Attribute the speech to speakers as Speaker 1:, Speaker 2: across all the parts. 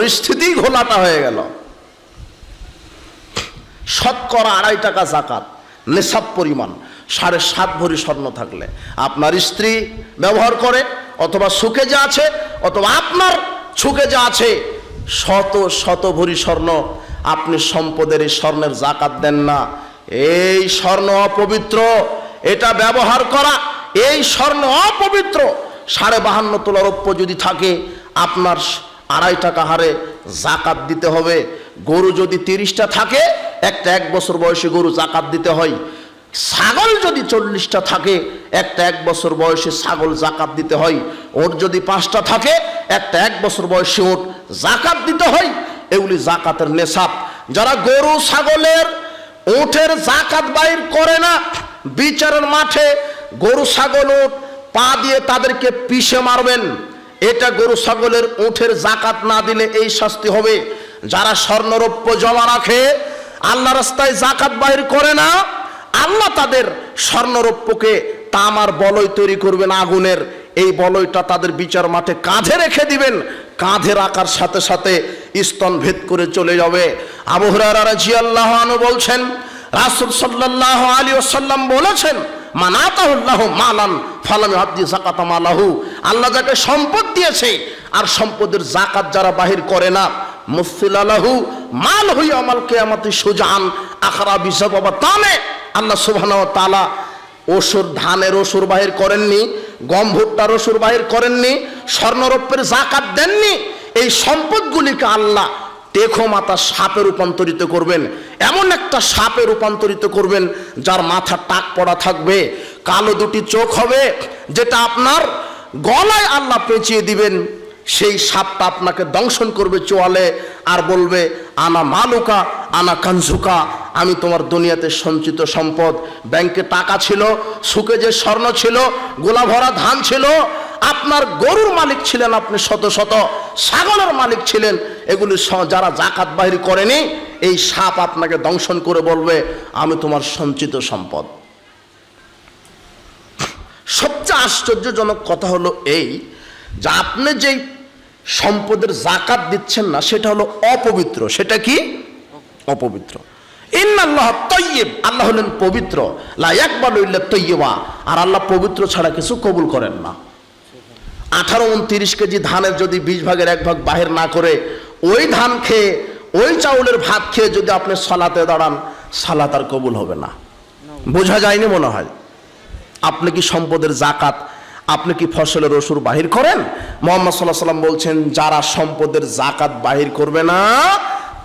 Speaker 1: পরিস্থিতি ঘোলাটা হয়ে গেল। শতকরা আড়াই টাকা জাকাত নেশাব পরিমাণ, সাড়ে সাত ভরি স্বর্ণ থাকলে। আপনার স্ত্রী ব্যবহার করে, অথবা সুখে যা আছে, অথবা আপনার সুখে যা আছে, শত শত ভরি স্বর্ণ আপনি সম্পদের এই স্বর্ণের জাকাত দেন না। এই স্বর্ণ অপবিত্র, এটা ব্যবহার করা, এই স্বর্ণ অপবিত্র, সাড়ে বাহান্ন তোলা রৌপ্য যদি থাকে, আপনার আড়াই টাকা হারে জাকাত দিতে হবে। গরু যদি তিরিশটা থাকে, একটা এক বছর বয়সে গরু জাকাত দিতে হয়। ছাগল যদি চল্লিশটা থাকে, একটা এক বছর বয়সে ছাগল জাকাত দিতে হয়। ওর যদি পাঁচটা থাকে, একটা এক বছর বয়সে ওট জাকাত দিতে হয়। এগুলি জাকাতের নেশাব যারা গরু ছাগলের ওঠের জাকাত বাইর করে না, বিচারের মাঠে গরু ছাগল ওঠ পা দিয়ে তাদেরকে পিষে মারবেন। এটা গরু ছাগলের উঠের জাকাত না দিলে এই শাস্তি হবে। যারা স্বর্ণরৌপ্য জমা রাখে, আল্লাহ রাস্তায় জাকাত বাইর করে না, আল্লাহ তাদের স্বর্ণরৌপ্যকে তামার বলয় তৈরি করবেন আগুনের। এই বলয়টা তাদের বিচার মাঠে কাঁধে রেখে দিবেন। কাঁধে রাখার সাথে সাথে স্তন ভেদ করে চলে যাবে। আবহরারা রাজি আল্লাহ আনু বলছেন, রাসুল সাল্লাহ আলী ওসাল্লাম বলেছেন, মানাতাহুল্লাহ মালান, ফালামি হাদ্দি জাকাতা মালাহু। আল্লাহ যাকে সম্পদ দিয়েছে, আর সম্পদের জাকাত যারা বাহির করে না মুফিল আলাহু মাল হই আমাল কেয়ামতি সুজান আখরা বিষয় বাবা তানে আল্লাহ সুবহান তালা ওসুর ধানের ওসুর বাহির করেননি গম ভুট্টার ওসুর বাহির করেননি, স্বর্ণরৌপ্যের জাকাত দেননি, এই সম্পদগুলিকে আল্লাহ টেখো মাতা সাপে রূপান্তরিত করবেন। এমন একটা সাপে রূপান্তরিত করবেন, যার মাথা টাক পড়া থাকবে, কালো দুটি চোখ হবে, যেটা আপনার গলায় আল্লাহ পেঁচিয়ে দিবেন, সেই সাপটা আপনাকে দংশন করবে চোয়ালে আর বলবে, আনা মালুকা, আনা কাঞ্জুকা আমি তোমার দুনিয়াতে সঞ্চিত সম্পদ। ব্যাংকে টাকা ছিল, সুখে যে স্বর্ণ ছিল গোলা ভরা ধান ছিল, আপনার গরুর মালিক ছিলেন আপনি শত শত, ছাগলের মালিক ছিলেন। এগুলি যারা জাকাত বাহির করেনি, এই সাপ আপনাকে দংশন করে বলবে, আমি তোমার সঞ্চিত সম্পদ। সবচেয়ে আশ্চর্যজনক কথা হলো এই যে আপনি যেই সম্পদের জাকাত দিচ্ছেন না, সেটা হলো অপবিত্র। সেটা কি? অপবিত্র। ইন্নাল্লাহ তৈয়ব, আল্লাহ হলেন পবিত্র। লা একবার ইল্লা তৈয়বা। আর আল্লাহ পবিত্র ছাড়া কিছু কবুল করেন না। আঠারো উনত্রিশ কেজি ধানের যদি বিশ ভাগের এক ভাগ বাহির না করে ওই ধান খেয়ে, ওই চাউলের ভাত খেয়ে যদি আপনি সালাতে দাঁড়ান, সালাত আর কবুল হবে না। বোঝা যায়নি মনে হয়? আপনি কি সম্পদের জাকাত, আপনি কি ফসলের ওসুর বাহির করেন? মোহাম্মদ সাল্লাহ সাল্লাম বলছেন, যারা সম্পদের জাকাত বাহির করবে না,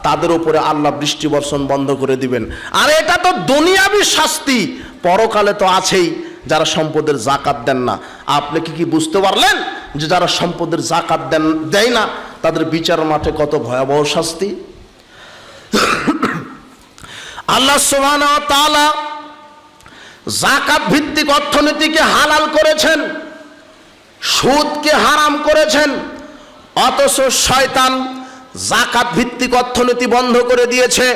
Speaker 1: তাদের উপরে আল্লাহ বৃষ্টি বর্ষণ বন্ধ করে দিবেন। আর এটা তো দুনিয়াবি শাস্তি, পরকালে তো আছেই, যারা সম্পদের জাকাত দেন না। আপনি কি কি বুঝতে পারলেন যে যারা সম্পদের জাকাত দেন, দেয় না, তাদের বিচার মাঠে কত ভয়াবহ শাস্তি? আল্লাহ সুবহানাহু ওয়া তাআলা জাকাত ভিত্তিক অর্থনীতিকে হালাল করেছেন, সুদকে হারাম করেছেন, অথচ শয়তান জাকাত ভিত্তিক অর্থনীতি বন্ধ করে দিয়েছে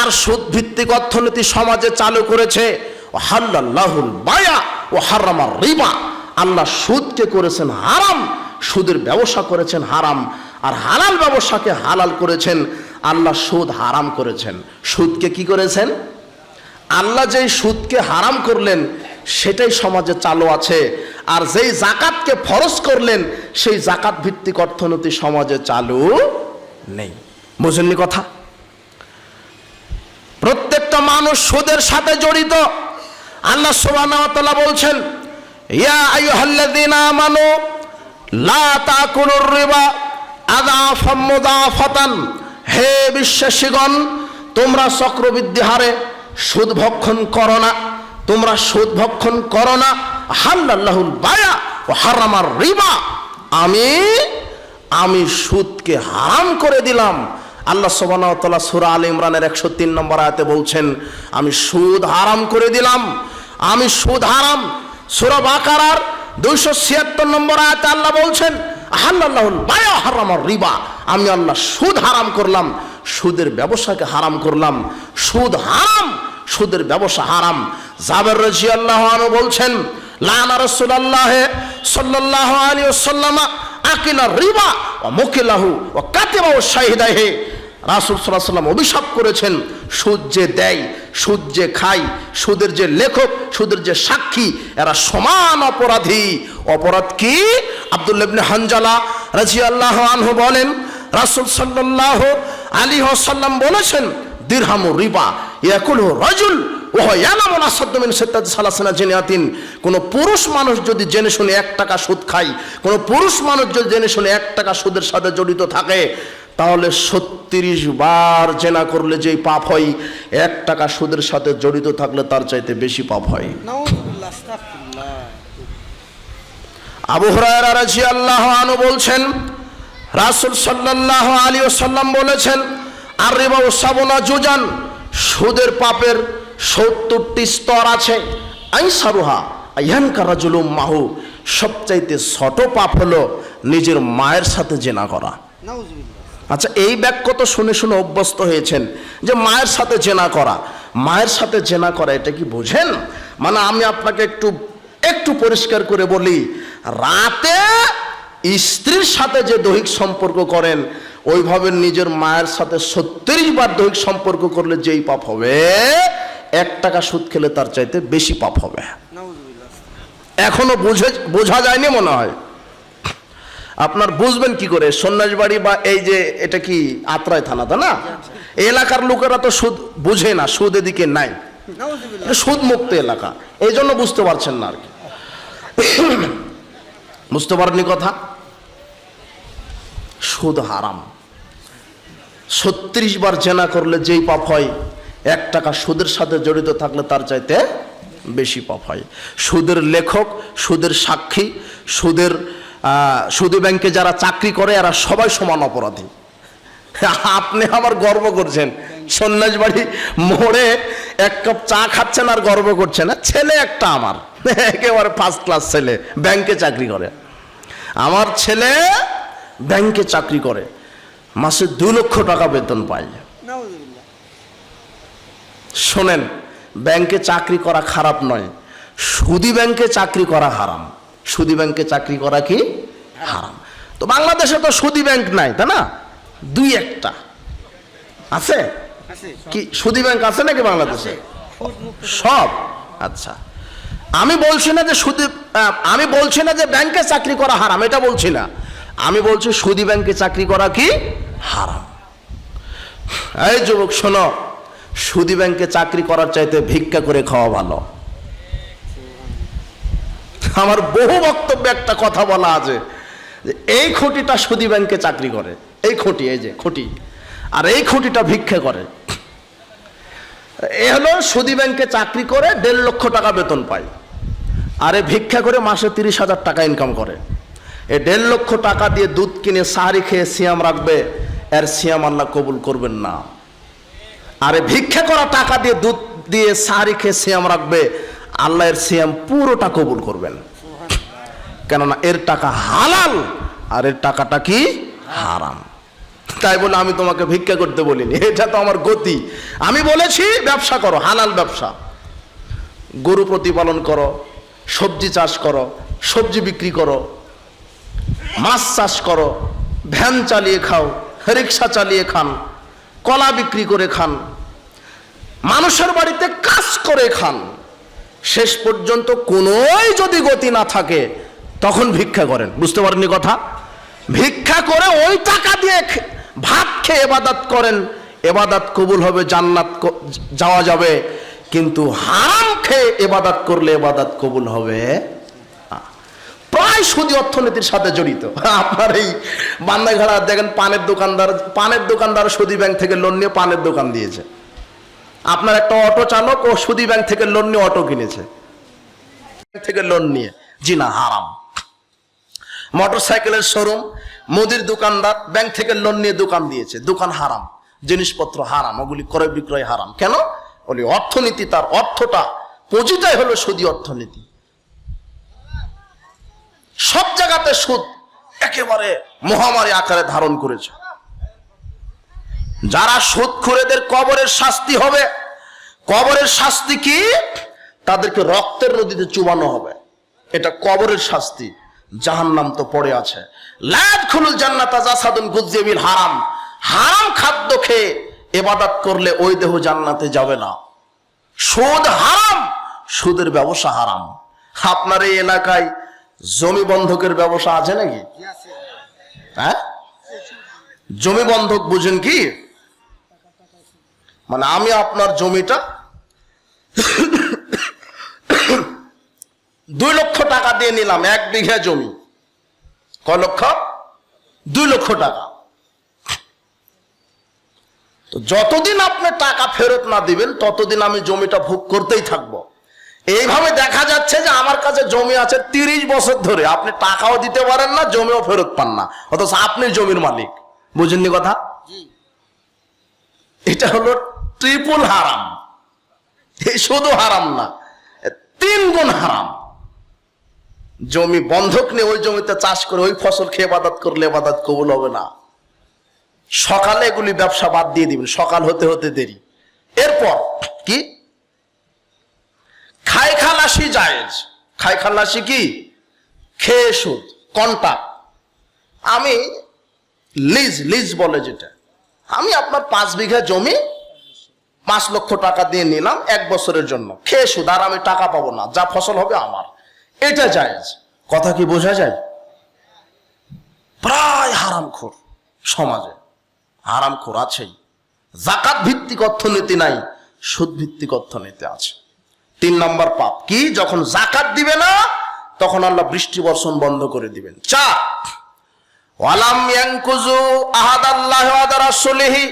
Speaker 1: আর সুদ ভিত্তিক অর্থনীতি সমাজে চালু করেছে। হাল্লাহুল বায়া ও হারামার রিবা। আল্লাহ সুদকে করেছেন হারাম, সুদের ব্যবসা করেছেন হারাম, আর হালাল ব্যবসাকে হালাল করেছেন। আল্লাহ সুদ হারাম করেছেন। সুদকে কি করেছেন? আল্লাহ যেই সুদকে হারাম করলেন, সেটাই সমাজে চালু আছে। আর যেই জাকাতকে ফরজ করলেন, সেই জাকাত ভিত্তিক অর্থনীতি সমাজে চালু নেই। বুঝেননি কথা? প্রত্যেকটা মানুষ সুদের সাথে জড়িত। আল্লাহ তাআলা বলছেন, ইয়া আইয়ুহাল্লাযীনা আমানু, লা তাকুলুর রিবা আদাফাম মুদাফাতান হে বিশ্বাসীগণ, তোমরা চক্রবৃদ্ধি হারে সুদ ভক্ষণ করো না। তোমরা সুদ ভক্ষণ করো না। হাল্লাল্লাহুল বায়া ও হারামার রিবা। আমি আমি সুদকে হারাম করে দিলাম। আল্লাহ সোবানা সুরা আল ইমরানের একশো তিন নম্বর আয়াতে বলছেন, আমি সুদ হারাম করে দিলাম। আমি সুদ হারাম। সুরা বাকারার দুইশো ছিয়াত্তর নম্বর আয়াতে আল্লাহ বলছেন আল্লাহুল বায়া হারামার রিবা। আমি আল্লাহ সুদ হারাম করলাম। সুদের ব্যবসাকে হারাম করলাম। সুদ হারাম সুদের ব্যবসা হারাম। জাবের রাজি আল্লাহ বলছেন, লানা রসুল্লাহ সাল্লাহ আলী সাল্লামা আকিলা রিবা ও মুকিলাহু ও কাতিবা ও শাহিদাহে রাসুল সাল্লাহ সাল্লাম অভিশাপ করেছেন, সুদ যে দেয়, সুদ যে খায়, সুদের যে লেখক, সুদের যে সাক্ষী, এরা সমান অপরাধী। অপরাধ কি? আব্দুল্লাবনে হানজালা রাজি আল্লাহ আনহু বলেন, রাসুল সাল্লাহ আলী সাল্লাম বলেছেন দিরহামু রিবা ইয়াকুল রাজুল ওহ ইয়ালামুন আসাদ্দমিন সত্যাদ সালাসানা জেনিয়াতিন। কোনো পুরুষ মানুষ যদি জেনে শুনে এক টাকা সুদ খায় কোনো পুরুষ মানুষ যদি জেনে শুনে এক টাকা সুদের সাথে জড়িত থাকে তাহলে ছত্রিশ বার জেনা করলে যেই পাপ হয় এক টাকা সুদের সাথে জড়িত থাকলে তার চাইতে বেশি পাপ হয়। আবু হুরায়রা রাদিয়াল্লাহু আনহু বলছেন রাসূল সাল্লাল্লাহু আলাইহি ওয়াসাল্লাম বলেছেন আর রিবা সাবনা জুজান। সুদের পাপের সত্তরটি স্তর আছে। আইসারুহা আইহানকা রাজুলুম মাহু সবচাইতে ছোট পাপ হলো নিজের মায়ের সাথে জেনা করা। আচ্ছা এই বাক্য তো শুনে শুনে অভ্যস্ত হয়েছেন যে মায়ের সাথে জেনা করা। মায়ের সাথে জেনা করা এটা কি বোঝেন? মানে আমি আপনাকে একটু একটু পরিষ্কার করে বলি রাতে স্ত্রীর সাথে যে দৈহিক সম্পর্ক করেন ওইভাবে নিজের মায়ের সাথে বার দৈহিক সম্পর্ক করলে যেই পাপ হবে, এক টাকা সুদ খেলে তার চাইতে বেশি পাপ হবে। এখনও বুঝে, বোঝা যায়নি মনে হয়। আপনার বুঝবেন কি করে? সন্ন্যাসবাড়ি বা এই যে, এটা কি আত্রায় থানা তা না? এলাকার লোকেরা তো সুদ বুঝে না, সুদ এদিকে নাই। সুদ মুক্ত এলাকা। এই জন্য বুঝতে পারছেন না আর কি। বুঝতে পারেননি কথা? সুদ হারাম। ছত্রিশ বার জেনা করলে যেই পাপ হয়, এক টাকা সুদের সাথে জড়িত থাকলে তার চাইতে বেশি পাপ হয়। সুদের লেখক, সুদের সাক্ষী, সুদের সুদী ব্যাংকে যারা চাকরি করে, এরা সবাই সমান অপরাধী। আপনি আমার গর্ব করছেন। সন্ন্যাস বাড়ি মোড়ে এক কাপ চা খাচ্ছেন আর গর্ব করছেন। ছেলে একটা আমার, একেবারে ফার্স্ট ক্লাস ছেলে, ব্যাংকে চাকরি করে। আমার ছেলে ব্যাংকে চাকরি করে। মাসে দু লক্ষ টাকা বেতন পায় শোনেন ব্যাংকে চাকরি করা খারাপ নয়। সুদি ব্যাংকে চাকরি করা হারাম। সুদি ব্যাংকে চাকরি করা কি? হারাম। তো বাংলাদেশে তো সুদি ব্যাংক নাই তাই না? দুই একটা। আছে?
Speaker 2: আছে
Speaker 1: কি সুদি ব্যাংক আছে নাকি বাংলাদেশে? সব? আচ্ছা। আমি বলছি না যে সুদি আমি বলছি না যে ব্যাংকে চাকরি করা হারাম এটা বলছি না। আমি বলছি সুদি ব্যাংকে চাকরি করা কি? হারাম। এই যুবক, শোনো, সুদি ব্যাংকে চাকরি করার চাইতে ভিক্ষা করে খাওয়া ভালো। আমার বহু বক্তব্যে একটা কথা বলা আছে যে, এই খুঁটিটা সুদি ব্যাংকে চাকরি করে। এই খুঁটি, এই যে খুঁটি। আর এই খুঁটিটা ভিক্ষা করে। এ হলো সুদি ব্যাংকে চাকরি করে দেড় লক্ষ টাকা বেতন পায়। আরে ভিক্ষা করে মাসে তিরিশ হাজার টাকা ইনকাম করে। এ দেড় লক্ষ টাকা দিয়ে দুধ কিনে সাহারি খেয়ে সিয়াম রাখবে, এর সিয়াম আল্লাহ কবুল করবেন না। আরে ভিক্ষা করা টাকা দিয়ে দুধ দিয়ে সাহারি খেয়ে সিয়াম রাখবে, আল্লাহ এর সিয়াম পুরোটা কবুল করবেন। কেননা এর টাকা হালাল, আর এর টাকাটা কি? হারাম। তাই বলে আমি তোমাকে ভিক্ষা করতে বলিনি, এটা তো আমার গতি। আমি বলেছি, ব্যবসা করো, হালাল ব্যবসা। গরু প্রতিপালন করো, সবজি চাষ করো, সবজি বিক্রি করো মাছ চাষ করো, ভ্যান চালিয়ে খাও, রিক্সা চালিয়ে খান, কলা বিক্রি করে খান, মানুষের বাড়িতে কাজ করে খান, শেষ পর্যন্ত কোনোই যদি গতি না থাকে, তখন ভিক্ষা করেন। বুঝতে পারেননি কথা? ভিক্ষা করে ওই টাকা দিয়ে ভাত খেয়ে এবাদাত করেন। এবাদাত কবুল হবে, জান্নাত যাওয়া যাবে। কিন্তু হারাম খেয়ে এবাদাত করলে এবাদাত কবুল হবে। প্রায় সুদি অর্থনীতির সাথে জড়িত। আপনার এই বান্দাঘাড়া দেখেন পানের দোকানদার পানের দোকানদার সুদি ব্যাংক থেকে লোন নিয়ে পানের দোকান দিয়েছে। আপনার একটা অটো চালক ও সুদি ব্যাংক থেকে লোন নিয়ে অটো কিনেছে। থেকে লোন নিয়ে। জি না, হারাম। মোটর সাইকেলের শোরুম মুদির দোকানদার ব্যাংক থেকে লোন নিয়ে দোকান দিয়েছে। দোকান হারাম, জিনিসপত্র হারাম, ওগুলি ক্রয় বিক্রয় হারাম। কেন? বলি, অর্থনীতি তার অর্থটা পুঁজিটাই হলো সুদি অর্থনীতি। সব জায়গাতে সুদ একেবারে মহামারী আকারে ধারণ করেছে। যারা সুদ সুদখোরেদের কবরের শাস্তি হবে, কবরের শাস্তি কি? তাদেরকে রক্তের নদীতে চুবানো হবে। এটা কবরের শাস্তি, জাহান্নাম তো পড়ে আছে। হারাম। হারাম খাদ্য খেয়ে এবাদাত করলে ওই দেহ জান্নাতে যাবে না। সুদ হারাম, সুদের ব্যবসা হারাম। আপনার এই এলাকায় জমি বন্ধকের ব্যবসা আছে নাকি? হ্যাঁ? জমি বন্ধক বুঝেন কি? মানে আমি আপনার জমিটা দুই লক্ষ টাকা দিয়ে নিলাম, এক বিঘা জমি। কয় লক্ষ? দুই লক্ষ টাকা। তো যতদিন আপনি টাকা ফেরত না দিবেন, ততদিন আমি জমিটা ভোগ করতেই থাকব। এইভাবে দেখা যাচ্ছে যে আমার কাছে জমি আছে তিরিশ বছর ধরে। আপনি টাকাও দিতে পারেন না জমিও ফেরত পান না। অথচ আপনি জমির মালিক। বুঝেননি কথা? এটা হলো ট্রিপল হারাম। এই শুধু হারাম না তিন গুণ হারাম। জমি বন্ধক নিয়ে ওই জমিতে চাষ করে ওই ফসল খেয়ে বাদাত করলে বাদাত কবুল হবে না। সকালে এগুলি ব্যবসা বাদ দিয়ে দিবেন। সকাল হতে হতে দেরি। এরপর কি? খাই খালাসি জায়েজ। খাই খালাসি কি? খেয়ে সুদ কন্টাক্ট আমি লিজ লিজ বলে যেটা। আমি আপনার পাঁচ বিঘা জমি পাঁচ লক্ষ টাকা দিয়ে নিলাম এক বছরের জন্য। খেয়ে সুদ, আর আমি টাকা পাবো না, যা ফসল হবে আমার। এটা জায়েজ। কথা কি বোঝা যায়? প্রায় হারামখোর সমাজে। হারামখোর আছেই। জাকাত ভিত্তিক অর্থনীতি নাই, সুদ ভিত্তিক অর্থনীতি আছে। তিন নম্বর পাপ। কি? যখন জাকাত দিবে না, তখন আল্লাহ বৃষ্টি বর্ষণ বন্ধ করে দিবেন। চার, ওয়ালাম ইয়ানকুজু আহাদাল্লাহ ওয়া রাসূলিহি।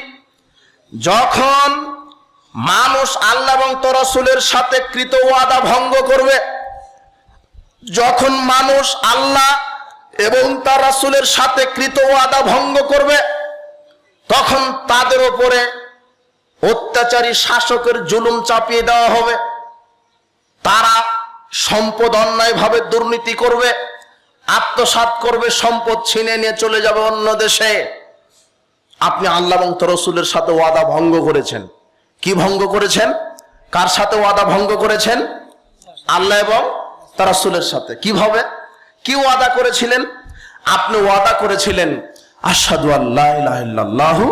Speaker 1: যখন মানুষ আল্লাহ এবং তরাসুলের সাথে কৃত ওয়াদা ভঙ্গ করবে, যখন মানুষ আল্লাহ এবং তার রাসূলের সাথে কৃত ওয়াদা ভঙ্গ করবে, তখন তাদের উপরে অত্যাচারী শাসকের জুলুম চাপিয়ে দেওয়া হবে। তারা সম্পদ অন্যায়ভাবে দুর্নীতি করবে, আত্মসাৎ করবে, সম্পদ ছিনে নিয়ে চলে যাবে অন্য দেশে। আপনি আল্লাহ এবং তরসুলের সাথে ওয়াদা ভঙ্গ করেছেন। কি ভঙ্গ করেছেন? কার সাথে ওয়াদা ভঙ্গ করেছেন? আল্লাহ এবং তারাসুলের সাথে। কীভাবে? কি ওয়াদা করেছিলেন? আপনি ওয়াদা করেছিলেন আসাদু আল্লাহ ইলাহা ইল্লাল্লাহু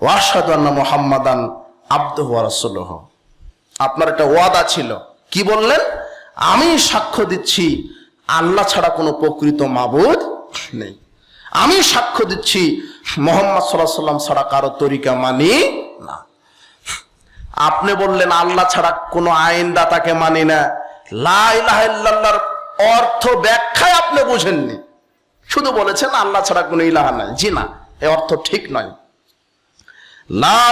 Speaker 1: ওয়া আশহাদু আন্না মুহাম্মাদান রাসূলুহু। আপনার একটা ওয়াদা ছিল কি বললেন? আমি সাক্ষ্য দিচ্ছি, আল্লাহ ছাড়া কোনো প্রকৃত মাবুদ নেই। আমি সাক্ষ্য দিচ্ছি, মোহাম্মদ সাল্লাহ সাল্লাম ছাড়া কারও তরিকা মানি না। আপনি বললেন, আল্লাহ ছাড়া কোনো আইনদাতাকে মানি না। লা ইলাহা ইল্লাল্লাহর অর্থ ব্যাখ্যায় আপনি বুঝেননি। শুধু বলেছেন, আল্লাহ ছাড়া কোনো ইলাহা নাই। জি না, এ অর্থ ঠিক নয়। লা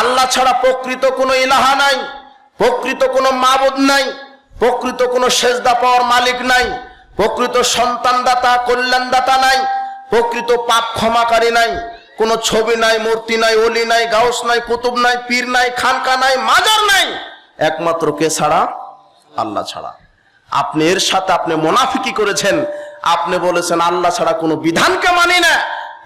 Speaker 1: আল্লাহ ছাড়া প্রকৃত কোনো ইলাহা নাই। প্রকৃত কোনো মাবুদ নাই, প্রকৃত কোনো সেজদা পাওয়ার মালিক নাই, প্রকৃত সন্তানদাতা, কল্যাণদাতা নাই, প্রকৃত পাপ ক্ষমাকারী নাই, কোনো ছবি নাই, মূর্তি নাই, অলি নাই, গাউস নাই, কুতুব নাই, পীর নাই, খানকা নাই, মাজার নাই, একমাত্র কে ছাড়া? আল্লাহ ছাড়া। আপনি এর সাথে আপনি মোনাফিকি করেছেন, আপনি বলেছেন, আল্লাহ ছাড়া কোনো বিধানকে মানি না।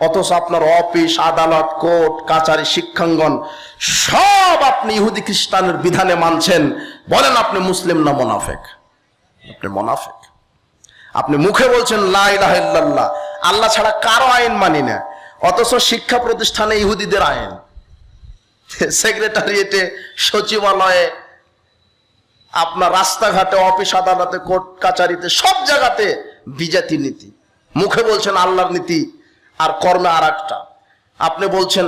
Speaker 1: অথচ আপনার অফিস, আদালত, কোর্ট কাচারি শিক্ষাঙ্গন, সব আপনি ইহুদি খ্রিস্টানের বিধানে মানছেন। বলেন আপনি মুসলিম না মোনাফেক? আপনি মোনাফেক। আপনি মুখে বলছেন, লা ইলাহা আল্লাহ ছাড়া কারও আইন মানি না। অথচ শিক্ষা প্রতিষ্ঠানে ইহুদিদের আইন। সেক্রেটারিয়েটে, সচিবালয়ে, আপনার রাস্তাঘাটে, অফিস, আদালতে, কোর্ট কাচারিতে সব জায়গাতে বিজাতি নীতি। মুখে বলছেন, আল্লাহর নীতি আর কর্মে আর একটা। আপনি বলছেন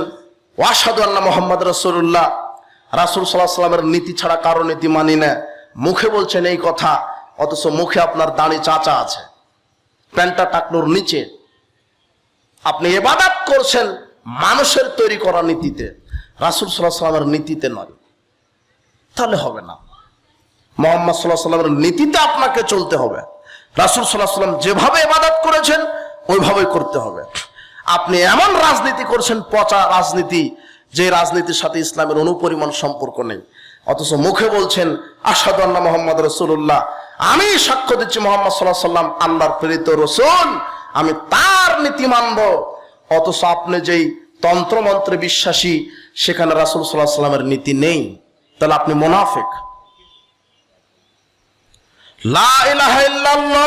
Speaker 1: ওয়াসাদু আল্লাহ মোহাম্মদ রসুল্লাহ রাসুল সাল্লাহ সাল্লামের নীতি ছাড়া কারও নীতি মানি না। মুখে বলছেন এই কথা, অথচ মুখে আপনার দাড়ি চাচা আছে। প্যান্টটা টাকলোর নিচে। আপনি এবাদাত করছেন মানুষের তৈরি করা নীতিতে। রাসুল সাল্লাহ সাল্লামের নীতিতে নয়। তাহলে হবে না। মোহাম্মদ সাল্লাহ সাল্লামের নীতিতে আপনাকে চলতে হবে। রাসুল সাল্লাহ সাল্লাম যেভাবে এবাদাত করেছেন, ওইভাবেই করতে হবে। আপনি এমন রাজনীতি করছেন, পচা রাজনীতি, যে রাজনীতির সাথে ইসলামের অনুপরিমাণ সম্পর্ক নেই। অথচ মুখে বলছেন আসাদুল্লাহ মোহাম্মদ রসুল্লাহ আমি সাক্ষ্য দিচ্ছি মোহাম্মদ সাল্লাহ সাল্লাম আল্লাহর প্রেরিত রসুল। আমি তার নীতি মানব। অথচ আপনি যেই তন্ত্রমন্ত্রে বিশ্বাসী, সেখানে রাসুল সাল্লাহ সাল্লামের নীতি নেই। তাহলে আপনি মোনাফেক। লা ইলাহা ইল্লাল্লাহ